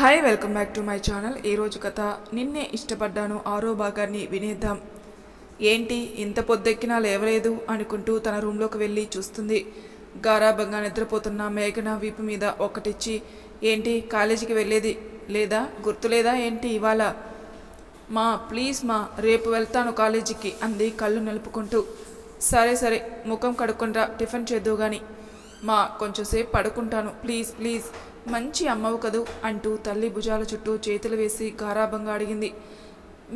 Hi welcome back to my channel. ఈరోజు కథ నిన్నే ఇష్టపడ్డాను ఆరో భాగాన్ని వినేద్దాం. ఏంటి ఇంత పొద్దెక్కినా లేవలేదు అనుకుంటూ తన రూమ్లోకి వెళ్ళి చూస్తుంది. గారాభంగా నిద్రపోతున్న మేఘన వీపు మీద ఒకటిచ్చి ఏంటి కాలేజీకి వెళ్ళేది లేదా? గుర్తులేదా ఏంటి ఇవాళ? మా ప్లీజ్ మా రేపు వెళ్తాను కాలేజీకి అంది కళ్ళు నలుపుకుంటూ. సరే సరే ముఖం కడుక్కుంటా టిఫిన్ చేద్దు కానీ మా కొంచెంసేపు పడుకుంటాను ప్లీజ్ ప్లీజ్ మంచి అమ్మవు కదూ అంటూ తల్లి భుజాల చుట్టూ చేతులు వేసి గారాభంగా అడిగింది.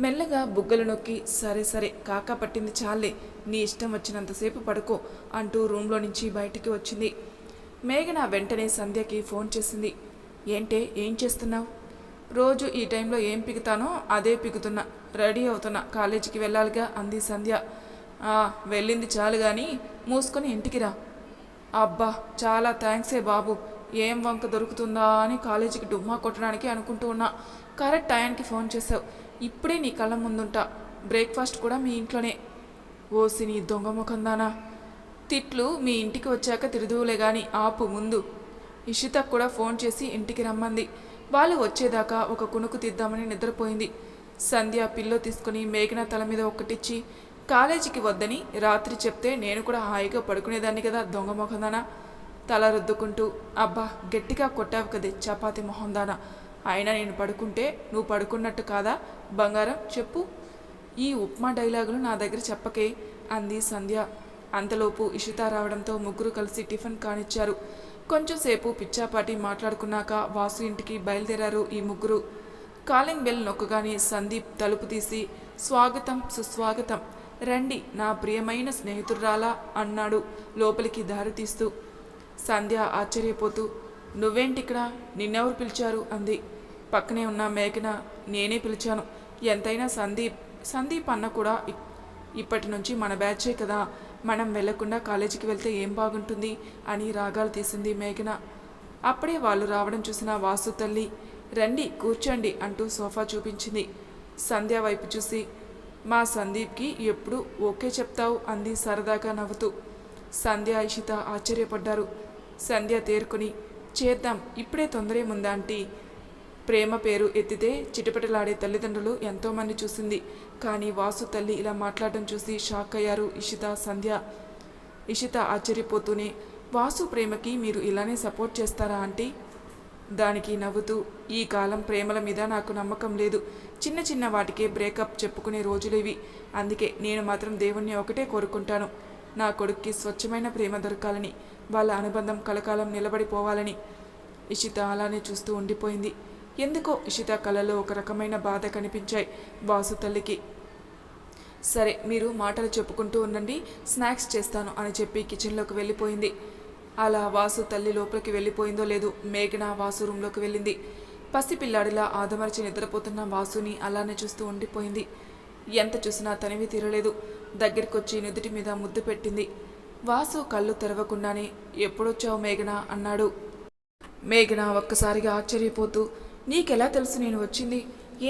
మెల్లగా బుగ్గలు నొక్కి సరే సరే కాకా పట్టింది చాలే నీ ఇష్టం వచ్చినంతసేపు పడుకో అంటూ రూమ్లో నుంచి బయటికి వచ్చింది. మేఘన వెంటనే సంధ్యకి ఫోన్ చేసింది. ఏంటే ఏం చేస్తున్నావు? రోజు ఈ టైంలో ఏం పిగుతానో అదే పిగుతున్నా రెడీ అవుతున్నా కాలేజీకి వెళ్ళాలిగా అంది సంధ్య. వెళ్ళింది చాలు కానీ మూసుకొని ఇంటికి రా. అబ్బా చాలా థ్యాంక్సే బాబు ఏం వంక దొరుకుతుందా అని కాలేజీకి డుమ్మా కొట్టడానికి అనుకుంటూ ఉన్నా. కరెక్ట్ టైంకి ఫోన్ చేసావు ఇప్పుడే నీ కళ్ళ ముందుంటా. బ్రేక్ఫాస్ట్ కూడా మీ ఇంట్లోనే. ఓసి నీ దొంగ ముఖందానా తిట్లు మీ ఇంటికి వచ్చాక తిరుదువులే గాని ఆపు ముందు. ఇషిత కూడా ఫోన్ చేసి ఇంటికి రమ్మంది. వాళ్ళు వచ్చేదాకా ఒక కునుకు తీద్దామని నిద్రపోయింది. సంధ్య పిల్లో తీసుకుని మేఘన తల మీద ఒక్కటిచ్చి కాలేజీకి వద్దని రాత్రి చెప్తే నేను కూడా హాయిగా పడుకునేదాన్ని కదా దొంగ ముఖందానా తల రుద్దుకుంటూ అబ్బా గట్టిగా కొట్టావు కదే చపాతి మొహందానా. అయినా నేను పడుకుంటే నువ్వు పడుకున్నట్టు కాదా? బంగారం చెప్పు. ఈ ఉప్మా డైలాగులు నా దగ్గర చెప్పకే అంది సంధ్య. అంతలోపు ఇషిత రావడంతో ముగ్గురు కలిసి టిఫిన్ కానిచ్చారు. కొంచెంసేపు పిచ్చాపాటి మాట్లాడుకున్నాక వాసు ఇంటికి బయలుదేరారు ఈ ముగ్గురు. కాలింగ్ బెల్ నొక్కగానే సందీప్ తలుపు తీసి స్వాగతం సుస్వాగతం. రండి నా ప్రియమైన స్నేహితురాలా అన్నాడు లోపలికి దారి తీస్తూ. సంధ్య ఆశ్చర్యపోతూ నువ్వేంటిక్కడ? నిన్నెవరు పిలిచారు? అంది. పక్కనే ఉన్న మేఘన నేనే పిలిచాను. ఎంతైనా సందీప్ సందీప్ అన్న కూడా ఇప్పటి నుంచి మన బ్యాచే కదా. మనం వెళ్ళకుండా కాలేజీకి వెళ్తే ఏం బాగుంటుంది? అని రాగాలు తీసింది మేఘన అప్పుడే వాళ్ళు రావడం చూసిన వాసు తల్లి రండి కూర్చోండి అంటూ సోఫా చూపించింది. సంధ్య వైపు చూసి మా సందీప్కి ఎప్పుడు ఓకే చెప్తావు అంది సరదాగా నవ్వుతూ. సంధ్య ఇషిత ఆశ్చర్యపడ్డారు. సంధ్య తేరుకుని చేద్దాం ఇప్పుడే తొందరేముందా ఆంటీ ప్రేమ పేరు ఎత్తితే చిటపటలాడే తల్లిదండ్రులు ఎంతోమంది చూసింది. కానీ వాసు తల్లి ఇలా మాట్లాడడం చూసి షాక్ అయ్యారు ఇషిత సంధ్య. ఇషిత ఆశ్చర్యపోతూనే వాసు ప్రేమకి మీరు ఇలానే సపోర్ట్ చేస్తారా ఆంటీ దానికి నవ్వుతూ ఈ కాలం ప్రేమల మీద నాకు నమ్మకం లేదు. చిన్న చిన్న వాటికే బ్రేకప్ చెప్పుకునే రోజులు ఇవి. అందుకే నేను మాత్రం దేవుణ్ణి ఒకటే కోరుకుంటాను. నా కొడుక్కి స్వచ్ఛమైన ప్రేమ దొరకాలని. వాళ్ళ అనుబంధం కలకాలం నిలబడిపోవాలని ఇషిత అలానే చూస్తూ ఉండిపోయింది. ఎందుకో ఇషిత కళలో ఒక రకమైన బాధ కనిపించాయి వాసు తల్లికి. సరే మీరు మాటలు చెప్పుకుంటూ ఉండండి స్నాక్స్ చేస్తాను అని చెప్పి కిచెన్లోకి వెళ్ళిపోయింది. అలా వాసు తల్లి లోపలికి వెళ్ళిపోయిందో లేదు మేఘన వాసు రూమ్లోకి వెళ్ళింది. పసిపిల్లాడిలా ఆదమరిచి నిద్రపోతున్న వాసుని అలానే చూస్తూ ఉండిపోయింది. ఎంత చూసినా తనివి తీరలేదు. దగ్గరికొచ్చి నుదుటి మీద ముద్దు పెట్టింది. వాసు కళ్ళు తెరవకుండానే ఎప్పుడొచ్చావు మేఘన? అన్నాడు. మేఘన ఒక్కసారిగా ఆశ్చర్యపోతూ నీకెలా తెలుసు నేను వచ్చింది?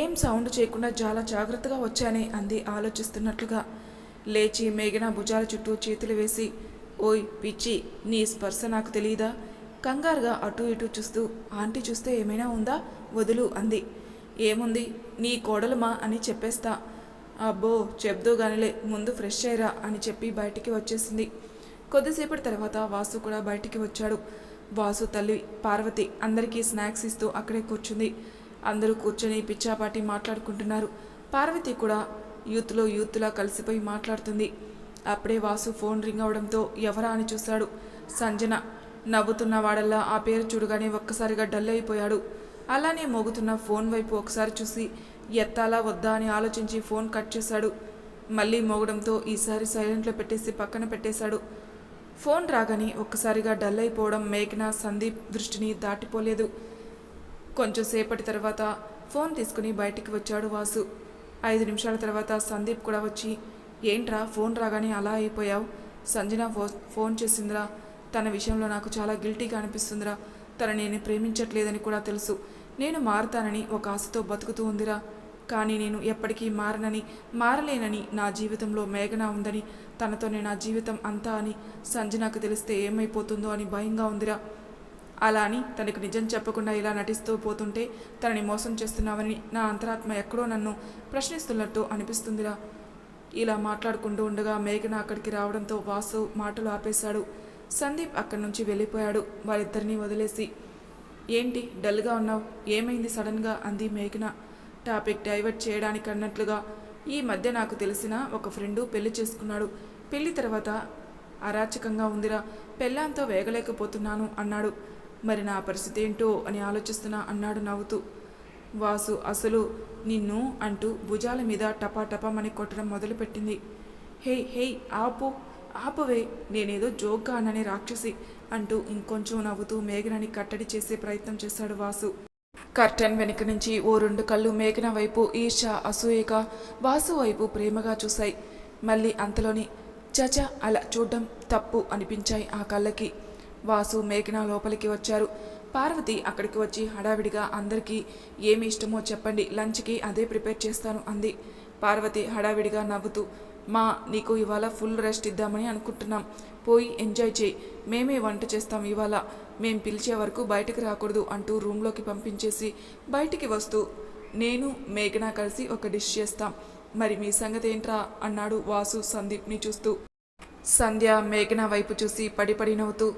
ఏం సౌండ్ చేయకుండా చాలా జాగ్రత్తగా వచ్చానే అంది ఆలోచిస్తున్నట్లుగా. లేచి మేఘన భుజాల చుట్టూ చేతులు వేసి ఓయ్ పిచ్చి నీ స్పర్శ నాకు తెలియదా కంగారుగా అటు ఇటు చూస్తూ ఆంటీ చూస్తే ఏమైనా ఉందా? వదులు అంది. ఏముంది? నీ కోడలుమా అని చెప్పేస్తా. అబ్బో చెప్దూ గానిలే ముందు ఫ్రెష్ అయ్యరా అని చెప్పి బయటికి వచ్చేసింది. కొద్దిసేపటి తర్వాత వాసు కూడా బయటికి వచ్చాడు. వాసు తల్లి పార్వతి అందరికీ స్నాక్స్ ఇస్తూ అక్కడే కూర్చుంది. అందరూ కూర్చొని పిచ్చాపాటి మాట్లాడుకుంటున్నారు. పార్వతి కూడా యూత్లో యూత్లా కలిసిపోయి మాట్లాడుతుంది. అప్పుడే వాసు ఫోన్ రింగ్ అవడంతో ఎవరా అని చూశాడు. సంజన నవ్వుతున్న వాడల్లా ఆ పేరు చూడగానే ఒక్కసారిగా డల్ అయిపోయాడు. అలానే మోగుతున్న ఫోన్ వైపు ఒకసారి చూసి ఎత్తాలా వద్దా అని ఆలోచించి ఫోన్ కట్ చేశాడు. మళ్ళీ మోగడంతో ఈసారి సైలెంట్లో పెట్టేసి పక్కన పెట్టేశాడు. ఫోన్ రాగానే ఒక్కసారిగా డల్ అయిపోవడం మేఘన సందీప్ దృష్టిని దాటిపోలేదు. కొంచెం సేపటి తర్వాత ఫోన్ తీసుకుని బయటికి వచ్చాడు వాసు. ఐదు నిమిషాల తర్వాత సందీప్ కూడా వచ్చి ఏంట్రా ఫోన్ రాగానే అలా అయిపోయావు? సంజన ఫో ఫోన్ చేసిందిరా. తన విషయంలో నాకు చాలా గిల్టీగా అనిపిస్తుందిరా. తన నేను ప్రేమించట్లేదని కూడా తెలుసు. నేను మారుతానని ఒక ఆశతో బతుకుతూ ఉందిరా. కానీ నేను ఎప్పటికీ మారనని మారలేనని నా జీవితంలో మేఘన ఉందని తనతోనే నా జీవితం అంతా అని సంజనాకు తెలిస్తే ఏమైపోతుందో అని భయంగా ఉందిరా. అలా అని తనకు నిజం చెప్పకుండా ఇలా నటిస్తూ పోతుంటే తనని మోసం చేస్తున్నావని నా అంతరాత్మ ఎక్కడో నన్ను ప్రశ్నిస్తున్నట్టు అనిపిస్తుందిరా. ఇలా మాట్లాడుకుంటూ ఉండగా మేఘన అక్కడికి రావడంతో వాసు మాటలు ఆపేశాడు. సందీప్ అక్కడి నుంచి వెళ్ళిపోయాడు. వారిద్దరినీ వదిలేసి ఏంటి డల్గా ఉన్నావు? ఏమైంది సడన్గా? అంది మేఘన. టాపిక్ డైవర్ట్ చేయడానికి అన్నట్లుగా ఈ మధ్య నాకు తెలిసిన ఒక ఫ్రెండు పెళ్ళి చేసుకున్నాడు. పెళ్ళి తర్వాత అరాచకంగా ఉందిరా పెళ్ళాంతో వేగలేకపోతున్నాను అన్నాడు. మరి నా పరిస్థితి ఏంటో అని ఆలోచిస్తున్నా అన్నాడు నవ్వుతూ. వాసు అసలు నిన్ను అంటూ భుజాల మీద టపాటపామని కొట్టడం మొదలుపెట్టింది. హే హే ఆపు ఆపవే నేనేదో జోక్గా అన్ననే రాక్షసి అంటూ ఇంకొంచెం నవ్వుతూ మేఘనని కట్టడి చేసే ప్రయత్నం చేశాడు వాసు. కర్టెన్ వెనుక నుంచి ఓ రెండు కళ్ళు మేఘన వైపు ఈర్ష అసూయగా వాసు వైపు ప్రేమగా చూశాయి. మళ్ళీ అంతలోని చచ అలా చూడ్డం తప్పు అనిపించాయి ఆ కళ్ళకి. వాసు మేఘన లోపలికి వచ్చారు. పార్వతి అక్కడికి వచ్చి హడావిడిగా అందరికీ ఏమి ఇష్టమో చెప్పండి లంచ్కి అదే ప్రిపేర్ చేస్తాను అంది. పార్వతి హడావిడిగా నవ్వుతూ మా నీకు ఇవాళ ఫుల్ రెస్ట్ ఇద్దామని అనుకుంటున్నాం. పోయి ఎంజాయ్ చేయి మేమే వంట చేస్తాం ఇవాళ. మేం పిలిచే వరకు బయటకు రాకూడదు అంటూ రూమ్లోకి పంపించేసి బయటికి వస్తూ నేను మేఘన కలిసి ఒక డిష్ చేస్తాం. మరి మీ సంగతి ఏంట్రా? అన్నాడు వాసు సందీప్ని చూస్తూ. సంధ్య మేఘన వైపు చూసి పడిపడి నవ్వుతూ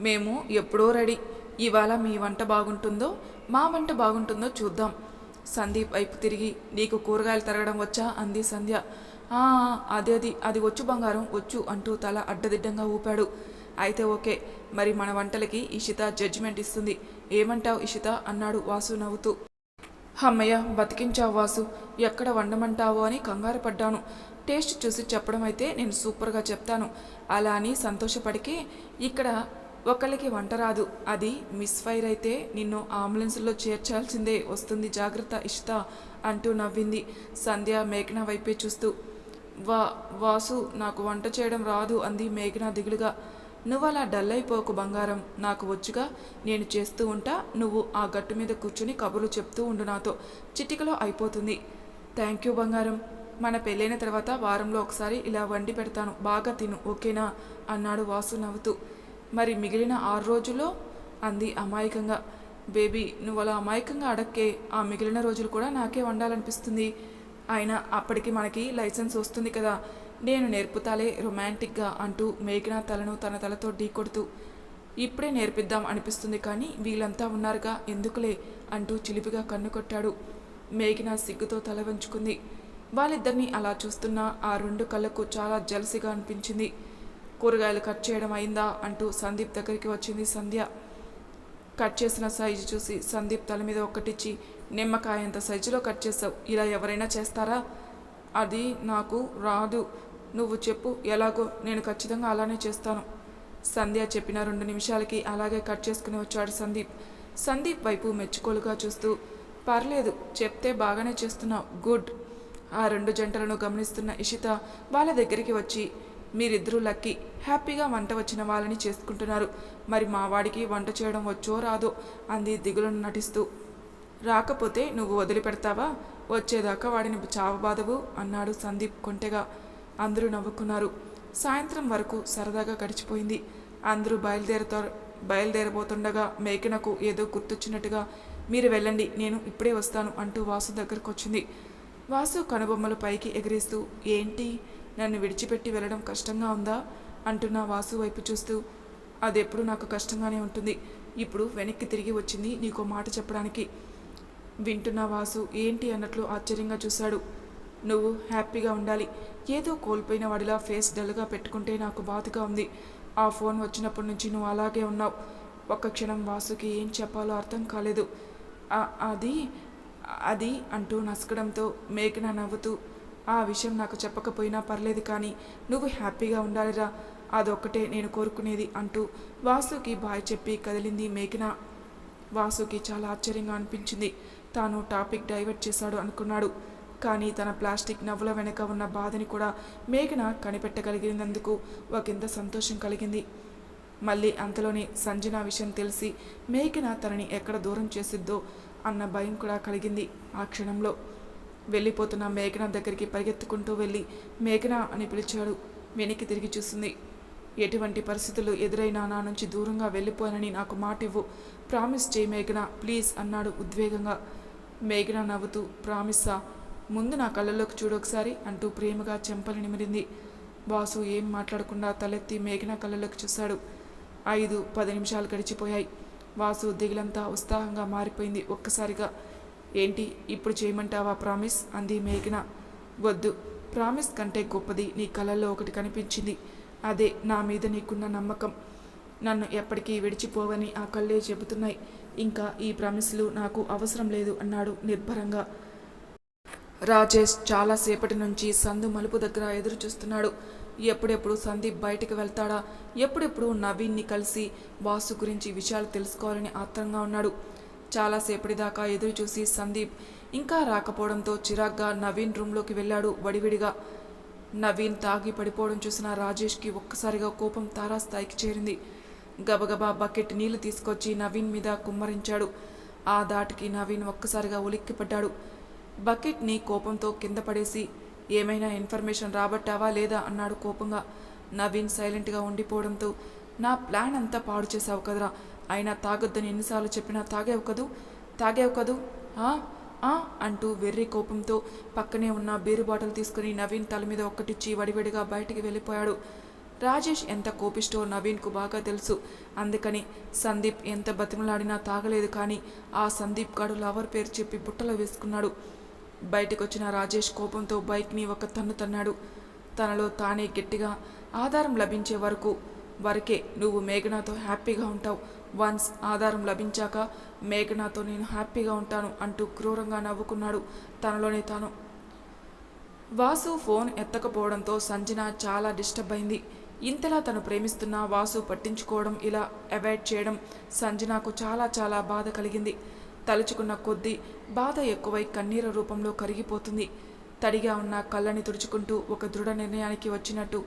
మేము ఎప్పుడో రెడీ. ఇవాళ మీ వంట బాగుంటుందో మా వంట బాగుంటుందో చూద్దాం. సందీప్ వైపు తిరిగి నీకు కూరగాయలు తరగడం వచ్చా? అంది సంధ్య. అదే అది అది వచ్చు బంగారం వచ్చు అంటూ తల అడ్డదిడ్డంగా ఊపాడు. అయితే ఓకే మరి మన వంటలకి ఇషిత జడ్జిమెంట్ ఇస్తుంది. ఏమంటావు ఇషిత? అన్నాడు వాసు నవ్వుతూ. అమ్మయ్య బతికించావు వాసు. ఎక్కడ వండమంటావో అని కంగారు పడ్డాను. టేస్ట్ చూసి చెప్పడం అయితే నేను సూపర్గా చెప్తాను. అలా అని సంతోషపడికి ఇక్కడ ఒకళ్ళకి వంట రాదు. అది మిస్ ఫైర్ అయితే నిన్ను అంబులెన్స్లో చేర్చాల్సిందే వస్తుంది జాగ్రత్త ఇష్ట అంటూ నవ్వింది. సంధ్య మేఘన వైపే చూస్తూ. వా వాసు నాకు వంట చేయడం రాదు అంది మేఘన దిగులుగా. నువ్వు అలా డల్ అయిపోకు బంగారం. నాకు వచ్చుగా నేను చేస్తూ ఉంటా నువ్వు ఆ గట్టు మీద కూర్చుని కబుర్లు చెప్తూ ఉండు నాతో. చిటికలో అయిపోతుంది. థ్యాంక్ యూ బంగారం. మన పెళ్ళైన తర్వాత వారంలో ఒకసారి ఇలా వండి పెడతాను. బాగా తిను ఓకేనా? అన్నాడు వాసు నవ్వుతూ. మరి మిగిలిన ఆరు రోజుల్లో? అంది అమాయకంగా. బేబీ నువ్వు అలా అమాయకంగా అడక్కే. ఆ మిగిలిన రోజులు కూడా నాకే వండాలనిపిస్తుంది. అయినా అప్పటికి మనకి లైసెన్స్ వస్తుంది కదా. నేను నేర్పుతాలే రొమాంటిక్గా అంటూ మేఘన తలను తన తలతో ఢీకొడుతూ ఇప్పుడే నేర్పిద్దాం అనిపిస్తుంది కానీ వీళ్ళంతా ఉన్నారుగా ఎందుకులే? అంటూ చిలిపిగా కన్ను కొట్టాడు. మేఘన సిగ్గుతో తల వంచుకుంది. వాళ్ళిద్దరినీ అలా చూస్తున్న ఆ రెండు కళ్ళకు చాలా జలసిగా అనిపించింది. కూరగాయలు కట్ చేయడం అయిందా అంటూ సందీప్ దగ్గరికి వచ్చింది సంధ్య. కట్ చేసిన సైజు చూసి సందీప్ తల మీద ఒక్కటిచ్చి నిమ్మకాయంత సైజులో కట్ చేసావు? ఇలా ఎవరైనా చేస్తారా? అది నాకు రాదు. నువ్వు చెప్పు ఎలాగో నేను ఖచ్చితంగా అలానే చేస్తాను. సంధ్య చెప్పిన రెండు నిమిషాలకి అలాగే కట్ చేసుకుని వచ్చాడు సందీప్. సందీప్ వైపు మెచ్చుకోలుగా చూస్తూ పర్లేదు చెప్తే బాగానే చేస్తున్నావు గుడ్. ఆ రెండు జంటలను గమనిస్తున్న ఇషిత వాళ్ళ దగ్గరికి వచ్చి మీరిద్దరూ లక్కీ హ్యాపీగా వంట వచ్చిన వాళ్ళని చేసుకుంటున్నారు. మరి మా వాడికి వంట చేయడం వచ్చో రాదో అంది దిగులను నటిస్తూ. రాకపోతే నువ్వు వదిలిపెడతావా? వచ్చేదాకా వాడిని చావబాదవు అన్నాడు సందీప్ కొంటెగా. అందరూ నవ్వుకున్నారు. సాయంత్రం వరకు సరదాగా గడిచిపోయింది. అందరూ బయలుదేరుతారు బయలుదేరబోతుండగా మేఘనకు ఏదో గుర్తొచ్చినట్టుగా మీరు వెళ్ళండి నేను ఇప్పుడే వస్తాను అంటూ వాసు దగ్గరకు వచ్చింది వాసు కనుబొమ్మలు పైకి ఎగిరేస్తూ ఏంటి? నన్ను విడిచిపెట్టి వెళ్ళడం కష్టంగా ఉందా? అంటున్న వాసు వైపు చూస్తూ అది ఎప్పుడు నాకు కష్టంగానే ఉంటుంది. ఇప్పుడు వెనక్కి తిరిగి వచ్చింది నీకో మాట చెప్పడానికి. వింటున్న వాసు ఏంటి? అన్నట్లు ఆశ్చర్యంగా చూశాడు. నువ్వు హ్యాపీగా ఉండాలి. ఏదో కోల్పోయిన వాడిలా ఫేస్ డల్గా పెట్టుకుంటే నాకు బాధగా ఉంది. ఆ ఫోన్ వచ్చినప్పటి నుంచి నువ్వు అలాగే ఉన్నావు. ఒక్క క్షణం వాసుకి ఏం చెప్పాలో అర్థం కాలేదు. అది అది అంటూ నసకడంతో మేఘన నవ్వుతూ ఆ విషయం నాకు చెప్పకపోయినా పర్లేదు కానీ నువ్వు హ్యాపీగా ఉండాలిరా. అదొక్కటే నేను కోరుకునేది అంటూ వాసుకి బాయ్ చెప్పి కదిలింది మేఘన. వాసుకి చాలా ఆశ్చర్యంగా అనిపించింది. తాను టాపిక్ డైవర్ట్ చేశాడు అనుకున్నాడు. కానీ తన ప్లాస్టిక్ నవ్వుల వెనుక ఉన్న బాధని కూడా మేఘన కనిపెట్టగలిగినందుకు ఒకంత సంతోషం కలిగింది. మళ్ళీ అంతలోనే సంజన విషయం తెలిసి మేఘన తనని ఎక్కడ దూరం చేసిద్దో అన్న భయం కూడా కలిగింది ఆ క్షణంలో. వెళ్ళిపోతున్న మేఘన దగ్గరికి పరిగెత్తుకుంటూ వెళ్ళి మేఘన అని పిలిచాడు. వెనక్కి తిరిగి చూసింది. ఎటువంటి పరిస్థితులు ఎదురైనా నా నుంచి దూరంగా వెళ్ళిపోయానని నాకు మాట ఇవ్వు. ప్రామిస్ చేయి మేఘన ప్లీజ్ అన్నాడు ఉద్వేగంగా. మేఘన నవ్వుతూ ప్రామిస్సా ముందు నా కళ్ళలోకి చూడొకసారి అంటూ ప్రేమగా చెంపలు నిమిరింది. వాసు ఏం మాట్లాడకుండా తలెత్తి మేఘన కళ్ళలోకి చూశాడు. ఐదు పది నిమిషాలు గడిచిపోయాయి. వాసు దిగులంతా ఉత్సాహంగా మారిపోయింది ఒక్కసారిగా. ఏంటి ఇప్పుడు చేయమంటావా ప్రామిస్? అంది మేఘన. వద్దు ప్రామిస్ కంటే గొప్పది నీ కళ్ళల్లో ఒకటి కనిపించింది. అదే నా మీద నీకున్న నమ్మకం. నన్ను ఎప్పటికీ విడిచిపోవని ఆ కళ్ళే చెబుతున్నాయి. ఇంకా ఈ ప్రామిస్లు నాకు అవసరం లేదు అన్నాడు నిర్భరంగా. రాజేష్ చాలాసేపటి నుంచి సందు మలుపు దగ్గర ఎదురు చూస్తున్నాడు ఎప్పుడెప్పుడు సందీప్ బయటికి వెళ్తాడా? ఎప్పుడెప్పుడు నవీన్ని కలిసి వాసు గురించి విషయాలు తెలుసుకోవాలని ఆత్రంగా ఉన్నాడు. చాలాసేపటి దాకా ఎదురు చూసి సందీప్ ఇంకా రాకపోవడంతో చిరాగ్గా నవీన్ రూమ్లోకి వెళ్ళాడు వడివిడిగా. నవీన్ తాగి పడిపోవడం చూసిన రాజేష్కి ఒక్కసారిగా కోపం తారాస్థాయికి చేరింది. గబగబా బకెట్ నీళ్ళు తీసుకొచ్చి నవీన్ మీద కుమ్మరించాడు. ఆ దాటికి నవీన్ ఒక్కసారిగా ఉలిక్కిపడ్డాడు. బకెట్ని కోపంతో కింద పడేసి ఏమైనా ఇన్ఫర్మేషన్ రాబట్టావా లేదా? అన్నాడు కోపంగా. నవీన్ సైలెంట్గా ఉండిపోవడంతో నా ప్లాన్ అంతా పాడు చేసావు కదరా. అయినా తాగొద్దని ఎన్నిసార్లు చెప్పినా తాగావు కదూ? తాగావు కదూ? ఆ? అంటూ వెర్రి కోపంతో పక్కనే ఉన్న బీరు బాటిల్ తీసుకుని నవీన్ తల మీద ఒక్కటిచ్చి వడివడిగా బయటికి వెళ్ళిపోయాడు. రాజేష్ ఎంత కోపిష్టో నవీన్కు బాగా తెలుసు. అందుకని సందీప్ ఎంత బతిమలాడినా తాగలేదు కానీ ఆ సందీప్ గాడు లవర్ పేరు చెప్పి బుట్టలో వేసుకున్నాడు. బయటకొచ్చిన రాజేష్ కోపంతో బైక్ని ఒక తన్ను తన్నాడు. తనలో తానే గట్టిగా ఆధారం లభించే వరకు వరకే నువ్వు మేఘనాతో హ్యాపీగా ఉంటావు. వన్స్ ఆధారం లభించాక మేఘనాతో నేను హ్యాపీగా ఉంటాను అంటూ క్రూరంగా నవ్వుకున్నాడు. తనలోనే తాను. వాసు ఫోన్ ఎత్తకపోవడంతో సంజన చాలా డిస్టర్బ్ అయింది. ఇంతలా తను ప్రేమిస్తున్న వాసు పట్టించుకోవడం ఇలా అవాయిడ్ చేయడం సంజనాకు చాలా చాలా బాధ కలిగింది. తలుచుకున్న కొద్దీ బాధ ఎక్కువై కన్నీర రూపంలో కరిగిపోతుంది. తడిగా ఉన్న కళ్ళని తుడుచుకుంటూ ఒక దృఢ నిర్ణయానికి వచ్చినట్టు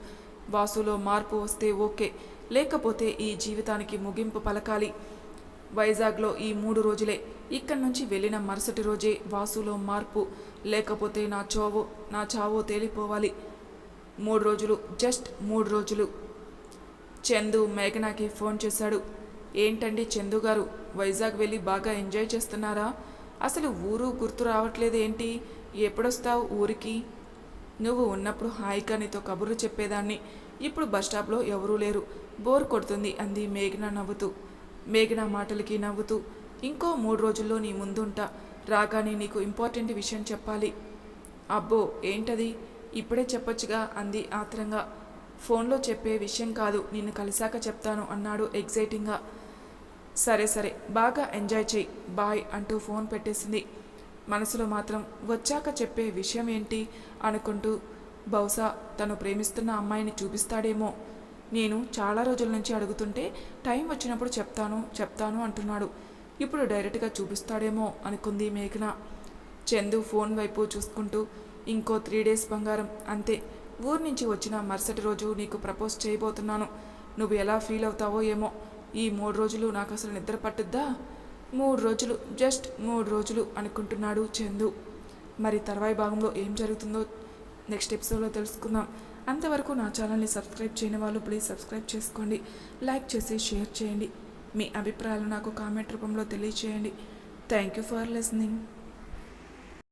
వాసులో మార్పు వస్తే ఓకే లేకపోతే ఈ జీవితానికి ముగింపు పలకాలి. వైజాగ్లో ఈ మూడు రోజులే ఇక్కడి నుంచి వెళ్ళిన మరుసటి రోజే వాసులో మార్పు. లేకపోతే నా చోవో నా చావో తేలిపోవాలి. మూడు రోజులు జస్ట్ మూడు రోజులు. చందు మేఘనాకి ఫోన్ చేశాడు. ఏంటండి చందు గారు? వైజాగ్ వెళ్ళి బాగా ఎంజాయ్ చేస్తున్నారా? అసలు ఊరు గుర్తు రావట్లేదు ఏంటి? ఎప్పుడొస్తావు ఊరికి? నువ్వు ఉన్నప్పుడు హాయిగా నీతో కబుర్లు చెప్పేదాన్ని. ఇప్పుడు బస్ స్టాప్లో ఎవరూ లేరు. బోర్ కొడుతుంది అంది మేఘన నవ్వుతూ. మేఘన మాటలకి నవ్వుతూ. ఇంకో మూడు రోజుల్లో నీ ముందుంటా. రాగానే నీకు ఇంపార్టెంట్ విషయం చెప్పాలి. అబ్బో ఏంటది? ఇప్పుడే చెప్పొచ్చుగా అంది ఆత్రంగా. ఫోన్లో చెప్పే విషయం కాదు నిన్ను కలిశాక చెప్తాను అన్నాడు ఎగ్జైటింగ్గా సరే సరే. బాగా ఎంజాయ్ చేయి బాయ్ అంటూ ఫోన్ పెట్టేసింది. మనసులో మాత్రం వచ్చాక చెప్పే విషయం ఏంటి అనుకుంటూ బహుశా తను ప్రేమిస్తున్న అమ్మాయిని చూపిస్తాడేమో. నేను చాలా రోజుల నుంచి అడుగుతుంటే టైం వచ్చినప్పుడు చెప్తాను చెప్తాను అంటున్నాడు. ఇప్పుడు డైరెక్ట్గా చూపిస్తాడేమో అనుకుంది మేఘన. చందు ఫోన్ వైపు చూసుకుంటూ ఇంకో త్రీ డేస్ బంగారం అంతే. ఊరు నుంచి వచ్చిన మరుసటి రోజు నీకు ప్రపోజ్ చేయబోతున్నాను. నువ్వు ఎలా ఫీల్ అవుతావో ఏమో. ఈ మూడు రోజులు నాకు అసలు నిద్ర పట్టుద్దా? మూడు రోజులు జస్ట్ మూడు రోజులు అనుకుంటున్నాడు చందు. మరి తర్వాయి భాగంలో ఏం జరుగుతుందో నెక్స్ట్ ఎపిసోడ్లో తెలుసుకుందాం. అంతవరకు నా ఛానల్ని సబ్స్క్రైబ్ చేయని వాళ్ళు ప్లీజ్ సబ్స్క్రైబ్ చేసుకోండి. లైక్ చేసి షేర్ చేయండి. మీ అభిప్రాయాలు నాకు కామెంట్ రూపంలో తెలియచేయండి. Thank you for listening.